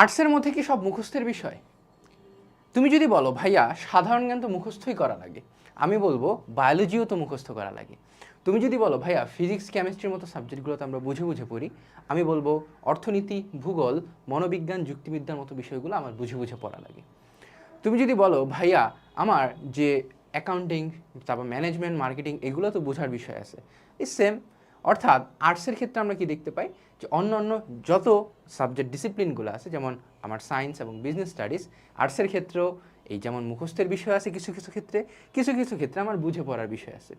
আর্টসের মধ্যে কি সব মুখস্থের বিষয়? তুমি যদি বলো, ভাইয়া, সাধারণ জ্ঞান তো মুখস্থই করা লাগে আমি বলব বায়োলজিও তো মুখস্থ করা লাগে তুমি যদি বলো, ভাইয়া ফিজিক্স কেমিস্ট্রির মতো সাবজেক্টগুলো তো আমরা বুঝে বুঝে পড়ি। আমি বলব, অর্থনীতি, ভূগোল, মনোবিজ্ঞান, যুক্তিবিদ্যার মতো বিষয়গুলো আমার বুঝে বুঝে পড়া লাগে তুমি যদি বলো, ভাইয়া, আমার যে অ্যাকাউন্টিং তারপর ম্যানেজমেন্ট মার্কেটিং এগুলো তো বোঝার বিষয় আছে। এই সেম অর্থাৎ আর্টসের ক্ষেত্রে আমরা কি দেখতে পাই? যে অন্য অন্য যত সাবজেক্ট ডিসিপ্লিনগুলো আছে, যেমন আমার সায়েন্স এবং বিজনেস স্টাডিজ আর্টসের ক্ষেত্রেও এই যেমন মুখস্থের বিষয় আছে কিছু কিছু ক্ষেত্রে, কিছু কিছু ক্ষেত্রে আমার বুঝে পড়ার বিষয় আছে।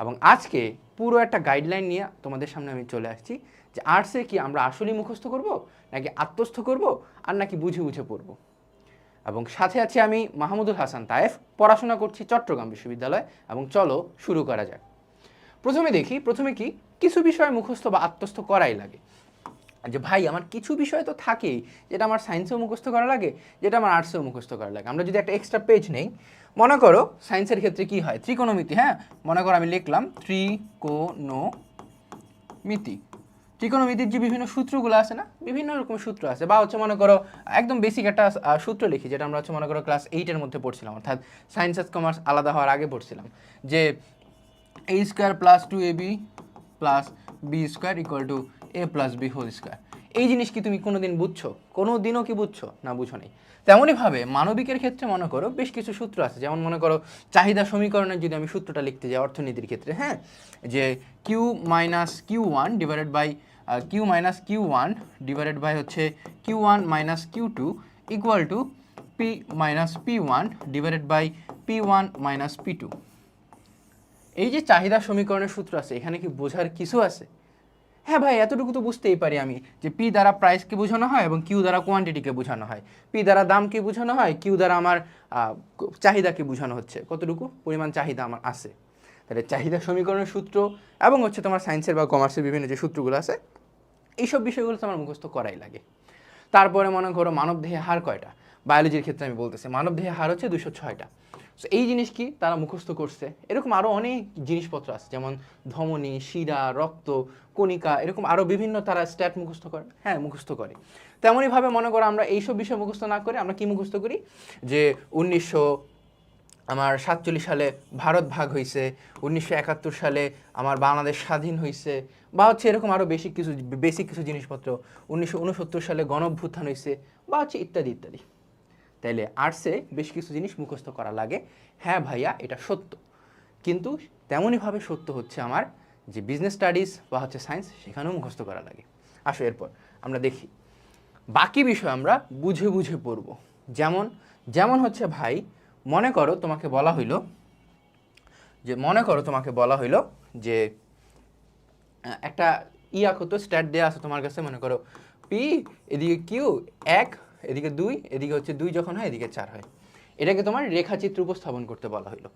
এবং আজকে পুরো একটা গাইডলাইন নিয়ে তোমাদের সামনে আমি চলে আসছি যে আর্টসে কি আমরা আসলেই মুখস্থ করব, নাকি আত্মস্থ করব, আর নাকি বুঝে বুঝে পড়ব? এবং সাথে আছি আমি মাহমুদুল হাসান তায়েফ, পড়াশোনা করছি চট্টগ্রাম বিশ্ববিদ্যালয়। এবং চলো শুরু করা যাক। প্রথমে দেখি, প্রথমে কি কিছু বিষয় মুখস্থ বা আত্মস্থ করাই লাগে। যে ভাই, আমার কিছু বিষয় তো থাকেই, যেটা আমার সায়েন্সেও মুখস্থ করা লাগে, যেটা আমার আর্টসেও মুখস্থ করা লাগে। আমরা যদি একটা এক্সট্রা পেজ নেই, মনে করো সায়েন্সের ক্ষেত্রে কি হয়? ত্রিকোণমিতি হ্যাঁ? মনে করো আমি লিখলাম ত্রিকোণমিতি ত্রিকোণমিতির যে বিভিন্ন সূত্রগুলো আছে না, বিভিন্ন রকম সূত্র আছে, বা হচ্ছে মনে করো একদম বেসিক একটা সূত্র লিখি, যেটা আমরা হচ্ছে মনে করো ক্লাস এইটের মধ্যে পড়ছিলাম, অর্থাৎ সায়েন্স কমার্স আলাদা হওয়ার আগে পড়ছিলাম। যে A square plus two A B plus B square equal to A plus B whole square এই জিনিস কি তুমি কোনো দিন বুঝছ? কোনো দিনও কি বুঝছ? না, বুঝো নেই। তেমনইভাবে মানবিকের ক্ষেত্রে মনে করো বেশ কিছু সূত্র আছে। যেমন মনে করো চাহিদা সমীকরণের যদি আমি সূত্রটা লিখতে যাই অর্থনীতির ক্ষেত্রে হ্যাঁ? যে Q minus Q one divided by Q minus Q one divided by হচ্ছে Q one minus Q two equal to P minus P one divided by P one minus P two এই যে চাহিদা সমীকরণের সূত্র আছে, এখানে কি বোঝার কিছু আছে? হ্যাঁ ভাই, এতটুকু তো বুঝতেই পারি আমি যে পি দ্বারা প্রাইসকে বোঝানো হয় এবং কিউ দ্বারা কোয়ান্টিটিকে বোঝানো হয়। পি দ্বারা দামকে বোঝানো হয় কিউ দ্বারা আমার চাহিদাকে বোঝানো হচ্ছে। কতটুকু? পরিমাণ চাহিদা আমার আছে। তাহলে চাহিদা সমীকরণের সূত্র এবং হচ্ছে তোমার সায়েন্সের বা কমার্সের বিভিন্ন যে সূত্রগুলো আছে, এইসব বিষয়গুলো তো আমার মুখস্থ করাই লাগে। তারপরে মনে করো মানবদেহে হার কয়টা? বায়োলজির ক্ষেত্রে আমি বলতেছি মানব মানবদেহে হার হচ্ছে দুশো ছয়টা। সো এই জিনিস কি তারা মুখস্থ করছে? এরকম আরও অনেক জিনিসপত্র আছে, যেমন ধমনী, শিরা, রক্ত, কণিকা, এরকম আরও বিভিন্ন তারা স্ট্যাট মুখস্থ করে হ্যাঁ মুখস্থ করে। তেমনইভাবে মনে করো আমরা এইসব বিষয় মুখস্থ না করে আমরা কি মুখস্থ করি? যে উনিশশো, আমার সাতচল্লিশ সালে ভারত ভাগ হয়েছে উনিশশো একাত্তর সালে আমার বাংলাদেশ স্বাধীন হয়েছে বা হচ্ছে এরকম আরও বেশি কিছু বেসিক কিছু জিনিসপত্র, উনিশশো উনসত্তর সালে গণভ্যুত্থান হয়েছে বা হচ্ছে ইত্যাদি ইত্যাদি। তাইলে আর্টসে বেশ কিছু জিনিস মুখস্থ করা লাগে। হ্যাঁ ভাইয়া, এটা সত্য। কিন্তু তেমনইভাবে সত্য হচ্ছে আমার যে বিজনেস স্টাডিজ বা হচ্ছে সায়েন্স সেখানেও মুখস্থ করা লাগে। আসো এরপর, আমরা দেখি। বাকি বিষয় আমরা বুঝে বুঝে পড়ব। যেমন যেমন হচ্ছে ভাই, মনে করো তোমাকে বলা হইল, যে মনে করো তোমাকে বলা হইল যে একটা ইয়া কত স্ট্যাট দেওয়া আছে তোমার কাছে, মনে করো, পি, এদিকে কিউ এক এদিকে দুই, এদিকে হচ্ছে দুই যখন হয়, এদিকে চার হয়। এটাকে তোমার রেখাচিত্র উপস্থাপন করতে বলা হইল।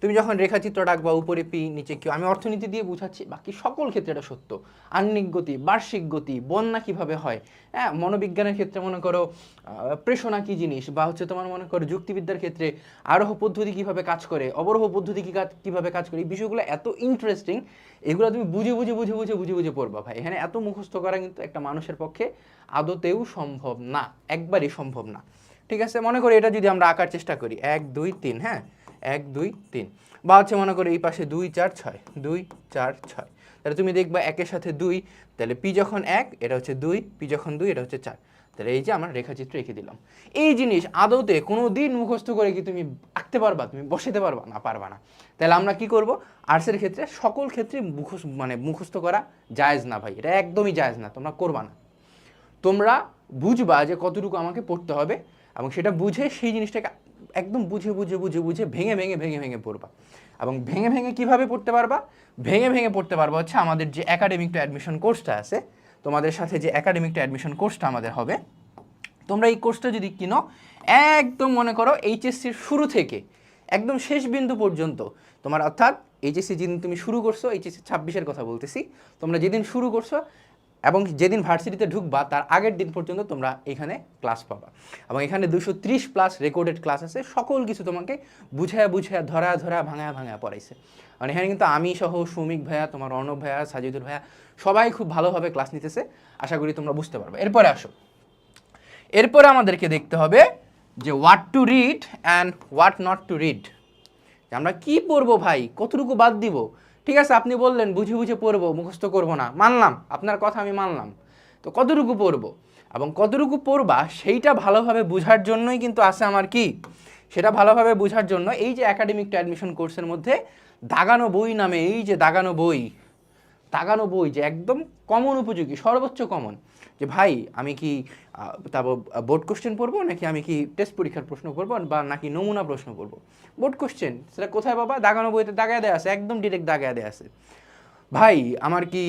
তুমি যখন রেখাচিত্র ডাকবা উপরে পি, নিচে কিউ, আমি অর্থনীতি দিয়ে বুঝাচ্ছি, বাকি সকল ক্ষেত্রে এটা সত্য। আহ্নিক গতি, বার্ষিক গতি, বন্যা কীভাবে হয়? হ্যাঁ মনোবিজ্ঞানের ক্ষেত্রে মনে করো প্রেষণা কি জিনিস? বা হচ্ছে তোমার মনে করো, যুক্তিবিদ্যার ক্ষেত্রে আরোহ পদ্ধতি কীভাবে কাজ করে, অবরোহ পদ্ধতি কী কাজ- কীভাবে কাজ করে, এই বিষয়গুলো এত ইন্টারেস্টিং এগুলো তুমি বুঝে বুঝে বুঝে বুঝে বুঝে বুঝে পড়বা ভাই। এখানে এত মুখস্থ করা কিন্তু একটা মানুষের পক্ষে আদতেও সম্ভব না, একবারই সম্ভব না। ঠিক আছে? মনে করি এটা যদি আমরা আঁকার চেষ্টা করি, এক, দুই, তিন হ্যাঁ? এক, দুই, তিন। বা হচ্ছে মনে করো এই পাশে দুই, চার, ছয়। দুই, চার, ছয়। তাহলে তুমি দেখবা একের সাথে দুই। তাহলে পি যখন এক, এটা হচ্ছে দুই। পি যখন দুই, এটা হচ্ছে চার। তাহলে এই যে আমরা রেখাচিত্র এঁকে দিলাম। এই জিনিস আদৌতে কোনো দিন মুখস্থ করে কি তুমি আঁকতে পারবা? তুমি বসাতে পারবা না পারবা না। তাহলে আমরা কি করব? আর্টসের ক্ষেত্রে সকল ক্ষেত্রে মুখস্থ মানে মুখস্থ করা জায়েজ না ভাই। এটা একদমই জায়েজ না, তোমরা করবা না। তোমরা বুঝবা যে কতটুকু আমাকে পড়তে হবে। এবং সেটা বুঝে সেই জিনিসটাকে একদম বুঝে বুঝে বুঝে বুঝে ভেঙে ভেঙে ভেঙে ভেঙে পড়বা। এবং ভেঙে ভেঙে কীভাবে পড়তে পারবা? ভেঙে ভেঙে পড়তে পারবা হচ্ছে আমাদের যে একাডেমিক টু অ্যাডমিশন কোর্সটা আছে, তোমাদের সাথে যে একাডেমিক টু অ্যাডমিশন কোর্সটা আমাদের হবে, তোমরা এই কোর্সটা যদি কিনো, একদম মনে করো এইচএসসির শুরু থেকে, একদম শেষ বিন্দু পর্যন্ত, তোমার অর্থাৎ এইচএসসি যেদিন তুমি শুরু করছ এইচএসসি ছাব্বিশের কথা বলতেছি, তোমরা যেদিন শুরু করছ এবং যেদিন ভার্সিটিতে ঢুকবা, তার আগের দিন পর্যন্ত তোমরা এখানে ক্লাস পাবা। এবং এখানে দুশো ত্রিশ প্লাস রেকর্ডেড ক্লাস আছে, সকল কিছু তোমাকে বুঝায়া বুঝায়া, ধরা ধরা ভাঙা ভাঙা পড়াইছে। মানে এখানে কিন্তু আমি সহ সৌমিক ভাইয়া, তোমার অর্ণব ভাইয়া সাজিদুর ভাইয়া, সবাই খুব ভালোভাবে ক্লাস নিতেছে। আশা করি তোমরা বুঝতে পারবে। এরপরে আসো। এরপরে আমাদেরকে দেখতে হবে যে what to read and what not to read আমরা কি পড়ব ভাই? কতটুকু বাদ দিব? ঠিক আছে, আপনি বললেন, বুঝে বুঝে পড়ব, মুখস্থ করব না। মানলাম, আপনার কথা আমি মানলাম। তো কতটুকু পড়ব? এবং কতটুকু পড়বা, সেইটা ভালোভাবে বোঝার জন্যই কিন্তু আছে আমার কি? সেটা ভালোভাবে বোঝার জন্য এই যে একাডেমিক অ্যাডমিশন কোর্সের মধ্যে দাগানো বই নামে, এই যে দাগানো বই দাগানো বই যে একদম কমন উপযোগী, সর্বোচ্চ কমন যে ভাই, আমি কি তারপর বোর্ড কোশ্চেন পড়ব নাকি আমি কি টেস্ট পরীক্ষার প্রশ্ন পড়ব বা নাকি নমুনা প্রশ্ন পড়ব? বোর্ড কোশ্চেন সেটা কোথায় বাবা দাগানো বইতে দাগায় দেওয়া আছে, একদম ডিরেক্ট দাগায় দেওয়া আছে। ভাই, আমার কি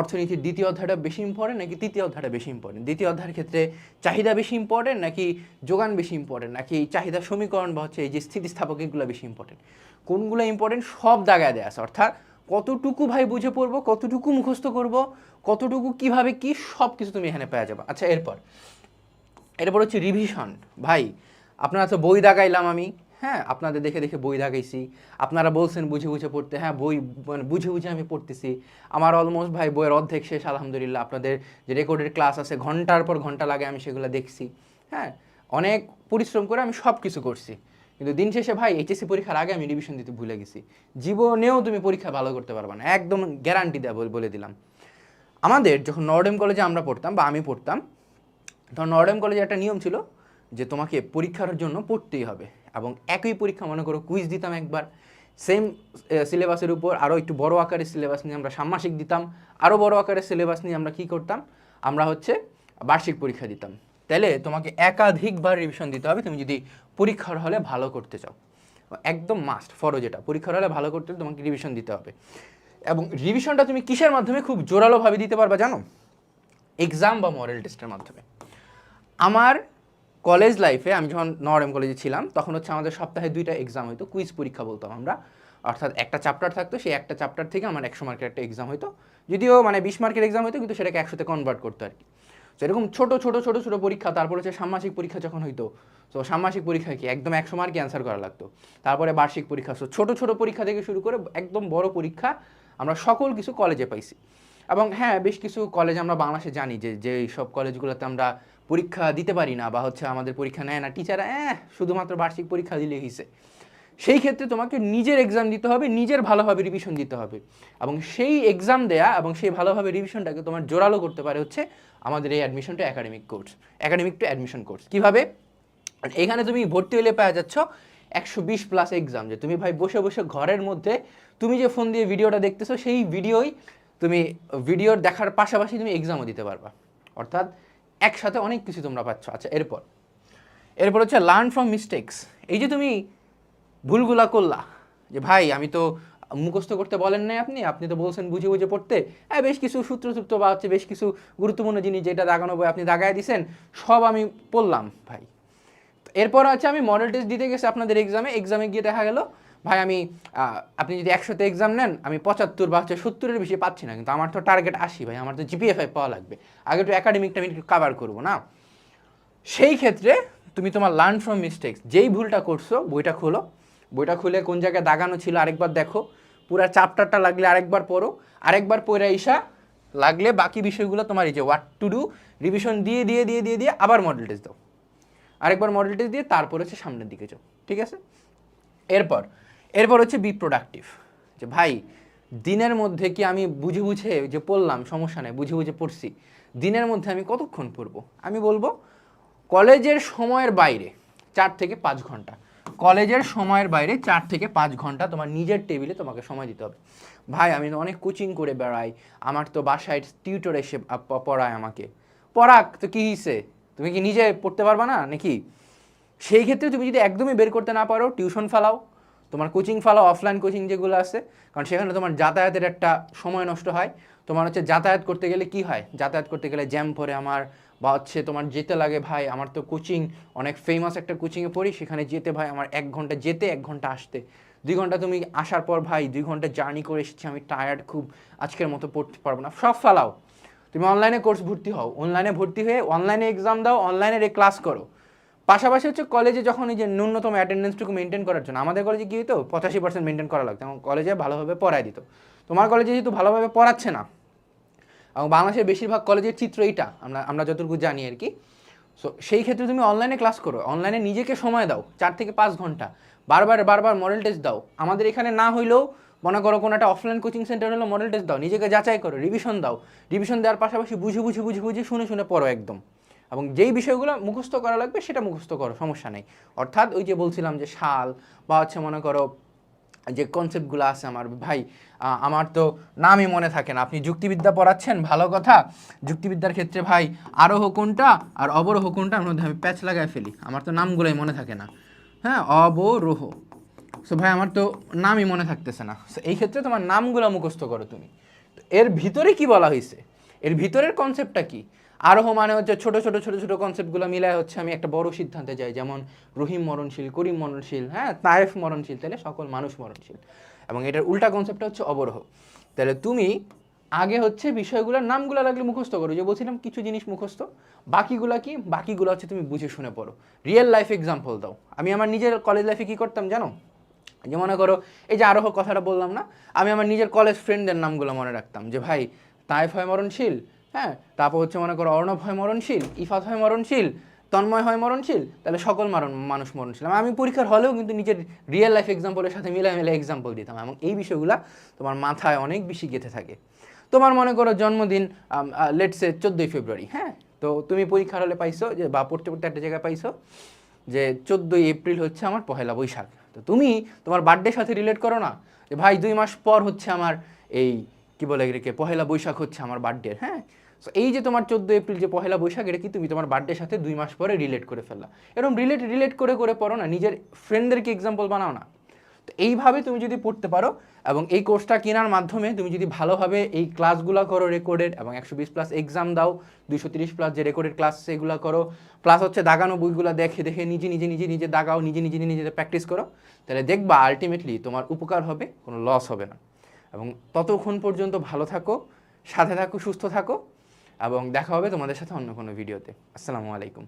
অর্থনীতির দ্বিতীয় অধ্যায়টা বেশি ইম্পর্টেন্ট নাকি তৃতীয় অধ্যায়টা বেশি ইম্পর্টেন্ট দ্বিতীয় অধ্যায়ের ক্ষেত্রে চাহিদা বেশি ইম্পর্টেন্ট নাকি যোগান বেশি ইম্পর্টেন্ট নাকি চাহিদা সমীকরণ বা হচ্ছে এই যে স্থিতিস্থাপক এগুলো বেশি ইম্পর্টেন্ট কোনগুলো ইম্পর্টেন্ট সব দাগায় দেওয়া আছে। অর্থাৎ কতটুকু ভাই বুঝে পড়ব, কতটুকু মুখস্থ করব কতটুকু, কীভাবে, কি সব কিছু তুমি এখানে পেয়ে যাবে। আচ্ছা এরপর। এরপর হচ্ছে রিভিশন ভাই, আপনারা তো বই দাগাইলাম আমি। হ্যাঁ আপনাদের দেখে দেখে বই দাগাইছি। আপনারা বলছেন বুঝে বুঝে পড়তে। হ্যাঁ বই মানে বুঝে বুঝে আমি পড়তেছি। আমার অলমোস্ট ভাই বইয়ের অর্ধেক শেষ, আলহামদুলিল্লাহ। আপনাদের যে রেকর্ডের ক্লাস আছে, ঘণ্টার পর ঘণ্টা লাগে আমি সেগুলো দেখছি। হ্যাঁ অনেক পরিশ্রম করে আমি সব কিছু করছি। কিন্তু দিন শেষে ভাই এইচএসসি পরীক্ষার আগে আমি রিভিশন দিতে ভুলে গেছি। জীবনেও তুমি পরীক্ষা ভালো করতে পারবে না। একদম গ্যারান্টি দেওয়া বলে দিলাম। আমাদের যখন নর্ডেম কলেজে আমরা পড়তাম বা আমি পড়তাম, তখন নর্ডেম কলেজে একটা নিয়ম ছিল যে তোমাকে পরীক্ষার জন্য পড়তেই হবে এবং একই পরীক্ষা, মনে করো কুইজ দিতাম একবার সেম সিলেবাসের উপর আরও একটু বড় আকারের সিলেবাস নিয়ে আমরা ষান্মাসিক দিতাম আরও বড় আকারের সিলেবাস নিয়ে আমরা কী করতাম, আমরা হচ্ছে বার্ষিক পরীক্ষা দিতাম। তাহলে তোমাকে একাধিকবার রিভিশন দিতে হবে, তুমি যদি পরীক্ষার হলে ভালো করতে চাও। একদম মাস্ট ফরো যেটা, পরীক্ষার হলে ভালো করতে তোমাকে রিভিশন দিতে হবে। এবং রিভিশনটা তুমি কিসের মাধ্যমে খুব জোরালোভাবে দিতে পারবা জানো? এক্সাম বা মডেল টেস্টের মাধ্যমে। আমার কলেজ লাইফে আমি যখন নরএম কলেজে ছিলাম, তখন হচ্ছে আমাদের সপ্তাহে দুইটা এক্সাম হতো কুইজ পরীক্ষা বলতাম আমরা। অর্থাৎ একটা চ্যাপ্টার থাকতো, সেই একটা চ্যাপ্টার থেকে আমার একশো মার্কের একটা এক্সাম হতো যদিও মানে বিশ মার্কের এক্সাম হতো কিন্তু সেটাকে একশোতে কনভার্ট করতো আর কি। তো এরকম ছোটো ছোটো, ছোট ছোট পরীক্ষা, তারপর হচ্ছে ষান্মাসিক পরীক্ষা যখন হইতো তো ষান্মাসিক পরীক্ষা কি? একদম একশো মার্কে অ্যান্সার করা লাগতো। তারপরে বার্ষিক পরীক্ষা তো ছোটো, ছোট পরীক্ষা থেকে শুরু করে একদম বড় পরীক্ষা আমরা সকল কিছু কলেজে পাইছি। এবং হ্যাঁ বেশ কিছু কলেজ আমরা বাংলাদেশে জানি যে যে সব কলেজগুলোতে আমরা পরীক্ষা দিতে পারি না বা হচ্ছে আমাদের পরীক্ষা নেয় না। টিচার হ্যাঁ শুধুমাত্র বার্ষিক পরীক্ষা দিলে হয়েছে সেই ক্ষেত্রে তোমাকে নিজের এক্সাম দিতে হবে, নিজের ভালোভাবে রিভিশন দিতে হবে। এবং সেই এক্সাম দেয়া এবং সেই ভালোভাবে রিভিশনটাকে তোমার জোরালো করতে পারে হচ্ছে আমাদের এই admission to academic course academic to admission course কীভাবে? এখানে তুমি ভর্তি হলে পাওয়া যাচ্ছ একশো বিশ প্লাস এক্সাম যে তুমি ভাই বসে বসে ঘরের মধ্যে তুমি যে ফোন দিয়ে ভিডিওটা দেখতেছো, সেই ভিডিওই তুমি ভিডিওর দেখার পাশাপাশি তুমি এক্সামও দিতে পারবা। অর্থাৎ একসাথে অনেক কিছু তোমরা পাচ্ছ। আচ্ছা এরপর। এরপর হচ্ছে লার্ন ফ্রম মিস্টেক্স এই যে তুমি ভুলগুলা করলা, যে ভাই আমি তো মুখস্থ করতে বলেন নাই আপনি আপনি তো বলছেন বুঝে বুঝে পড়তে হ্যাঁ বেশ কিছু সূত্র সূত্র বা হচ্ছে বেশ কিছু গুরুত্বপূর্ণ জিনিস যেটা দাগানো বই আপনি দাগায় দিছেন, সব আমি পড়লাম ভাই। এরপর হচ্ছে আমি মডেল টেস্ট দিতে গেছি আপনাদের এক্সামে এক্সামে গিয়ে দেখা গেল, ভাই আমি আপনি যদি একশোতে এক্সাম নেন, আমি পঁচাত্তর বা হচ্ছে সত্তরের বেশি পাচ্ছি না। কিন্তু আমার তো টার্গেট আসি ভাই। আমার তো জিপিএফআই পাওয়া লাগবে। আগে তো একাডেমিকটা আমি একটু কাভার করব, না? সেই ক্ষেত্রে তুমি তোমার লার্ন ফ্রম মিস্টেক্স যেই ভুলটা করছ, বইটা খোলো। বইটা খুলে কোন জায়গায় দাগানো ছিল আরেকবার দেখো। পুরা চ্যাপ্টারটা লাগলে আরেকবার পড়ো। আরেকবার পড়ে ইসা লাগলে বাকি বিষয়গুলো তোমার এই যে হোয়াট টু ডু রিভিশন দিয়ে দিয়ে দিয়ে দিয়ে দিয়ে আবার মডেল টেস্ট দাও। আরেকবার মডেলটি দিয়ে তারপর হচ্ছে সামনের দিকে যাও, ঠিক আছে? এরপর এরপর হচ্ছে বি প্রোডাক্টিভ যে ভাই, দিনের মধ্যে কি আমি বুঝে বুঝে যে পড়লাম, সমস্যা নেই, বুঝে বুঝে পড়ছি, দিনের মধ্যে আমি কতক্ষণ পড়ব? আমি বলব, কলেজের সময়ের বাইরে চার থেকে পাঁচ ঘণ্টা, কলেজের সময়ের বাইরে চার থেকে পাঁচ ঘণ্টা তোমার নিজের টেবিলে তোমাকে সময় দিতে হবে। ভাই, আমি অনেক কোচিং করে বেড়াই, আমার তো বাসায় টিউটর এসে পড়ায় আমাকে। পড়াক, তো কী হিসে তুমি কি নিজে পড়তে পারবা না নাকি? সেই ক্ষেত্রে তুমি যদি একদমই বের করতে না পারো টিউশন ফালাও, তোমার কোচিং ফালাও অফলাইন কোচিং যেগুলো আছে, কারণ সেখানে তোমার যাতায়াতের একটা সময় নষ্ট হয়। তোমার হচ্ছে যাতায়াত করতে গেলে কি হয়? যাতায়াত করতে গেলে জ্যাম পরে আমার, বা হচ্ছে তোমার যেতে লাগে ভাই। আমার তো কোচিং অনেক ফেমাস একটা কোচিংয়ে পড়ি, সেখানে যেতে ভাই, আমার এক ঘণ্টা যেতে, এক ঘণ্টা আসতে। দুই ঘণ্টা তুমি আসার পর ভাই, দুই ঘণ্টা জার্নি করে এসেছি, আমি টায়ার্ড খুব, আজকের মতো পড়তে পারব না। সব ফালাও। তুমি অনলাইনে কোর্স ভর্তি হও অনলাইনে ভর্তি হয়ে অনলাইনে এক্সাম দাও অনলাইনে ক্লাস করো। পাশাপাশি হচ্ছে কলেজে যখন এই যে ন্যূনতম অ্যাটেন্ডেন্সটুকু মেনটেন করার জন্য, আমাদের কলেজে কী হতো পঁচাশি পার্সেন্ট মেনটেন করা লাগতো, এবং কলেজে ভালোভাবে পড়ায় দিত। তোমার কলেজে যেহেতু ভালোভাবে পড়াচ্ছে না, এবং বাংলাদেশের বেশিরভাগ কলেজের চিত্র এইটা, আমরা আমরা যতটুকু জানি আর কি। সো সেই ক্ষেত্রে তুমি অনলাইনে ক্লাস করো অনলাইনে নিজেকে সময় দাও, চার থেকে পাঁচ ঘণ্টা। বারবার বারবার মডেল টেস্ট দাও। আমাদের এখানে না হইলেও মনে করো কোনো একটা অফলাইন কোচিং সেন্টার হলো মডেল টেস্ট দাও, নিজেকে যাচাই করো রিভিশন দাও। রিভিশন দেওয়ার পাশাপাশি বুঝে বুঝে বুঝে বুঝে শুনে শুনে পড়ো একদম। এবং যেই বিষয়গুলো মুখস্থ করা লাগবে, সেটা মুখস্থ করো, সমস্যা নেই। অর্থাৎ ওই যে বলছিলাম যে শাল বা হচ্ছে মনে করো যে কনসেপ্টগুলো আছে আমার, ভাই আমার তো নামই মনে থাকে না। আপনি যুক্তিবিদ্যা পড়াচ্ছেন, ভালো কথা। যুক্তিবিদ্যার ক্ষেত্রে ভাই, আরোহ কোনটা আর অবরোহ কোনটা আমার মধ্যে আমি প্যাচ লাগায় ফেলি। আমার তো নামগুলোই মনে থাকে না। হ্যাঁ অবরোহ। সো ভাই, আমার তো নামই মনে থাকতেছে না। সো এই ক্ষেত্রে তোমার নামগুলো মুখস্থ করো তুমি। তো এর ভিতরে কি বলা হয়েছে? এর ভিতরের কনসেপ্টটা কি? আরোহ মানে হচ্ছে ছোট ছোট ছোট ছোট কনসেপ্টগুলো মিলায় হচ্ছে আমি একটা বড় সিদ্ধান্তে যাই। যেমন রহিম মরণশীল, করিম মরণশীল হ্যাঁ তায়েফ মরণশীল তাহলে সকল মানুষ মরণশীল। এবং এটার উল্টা কনসেপ্টটা হচ্ছে অবরোহ। তাহলে তুমি আগে হচ্ছে বিষয়গুলোর নামগুলো লাগলে মুখস্থ করো। যে বলছিলাম কিছু জিনিস মুখস্থ, বাকিগুলা কি? বাকিগুলো হচ্ছে তুমি বুঝে শুনে পড়ো। রিয়েল লাইফ এক্সাম্পল দাও। আমি আমার নিজের কলেজ লাইফে কী করতাম জানো? যে মনে করো, এই যে আরোহ কথাটা বললাম না, আমি আমার নিজের কলেজ ফ্রেন্ডদের নামগুলো মনে রাখতাম যে, ভাই, তাইফ হয় মরণশীল হ্যাঁ? তারপর হচ্ছে মনে করো, অর্ণব হয় মরণশীল, ইফাত হয় মরণশীল, তন্ময় হয় মরণশীল, তাহলে সকল মারণ, মানুষ মরণশীল। আমি পরীক্ষার হলেও কিন্তু নিজের রিয়েল লাইফ এক্সাম্পলের সাথে মিলাই মিলে এক্সাম্পল দিতাম এবং এই বিষয়গুলো তোমার মাথায় অনেক বেশি গেঁথে থাকে। তোমার মনে করো জন্মদিন লেটসে চোদ্দোই ফেব্রুয়ারি হ্যাঁ? তো তুমি পরীক্ষার হলে পাইছো যে, বা পড়তে পড়তে একটা জায়গায় পাইছো যে, চোদ্দোই এপ্রিল হচ্ছে আমার পহেলা বৈশাখ। তো তুমি তোমার বার্থডের সাথে রিলেট করো না যে, ভাই, দুই মাস পর হচ্ছে আমার এই কী বলে এটাকে পহেলা বৈশাখ হচ্ছে আমার বার্থডে হ্যাঁ? সো এই যে তোমার চোদ্দ এপ্রিল যে পহেলা বৈশাখ, এটা কি তুমি তোমার বার্থডের সাথে দুই মাস পরে রিলেট করে ফেললা? এরকম রিলেট রিলেট করে করে পড়ো না, নিজের ফ্রেন্ডদেরকে এক্সাম্পল বানাও না। তো এইভাবে তুমি যদি পড়তে পারো এবং এই কোর্সটা কেনার মাধ্যমে তুমি যদি ভালোভাবে এই ক্লাসগুলো করো রেকর্ডেড এবং একশো বিশ প্লাস এক্সাম দাও, দুইশো তিরিশ প্লাস যে রেকর্ডেড ক্লাস সেগুলো করো প্লাস হচ্ছে দাগানো বইগুলো দেখে দেখে নিজে নিজে নিজে নিজে দাগাও, নিজে নিজে নিজে প্র্যাকটিস করো, তাহলে দেখবা আলটিমেটলি তোমার উপকার হবে, কোনো লস হবে না। এবং ততক্ষণ পর্যন্ত ভালো থাকো, সাথে থাকো, সুস্থ থাকো, এবং দেখা হবে তোমাদের সাথে অন্য কোনো ভিডিওতে আসসালামু আলাইকুম।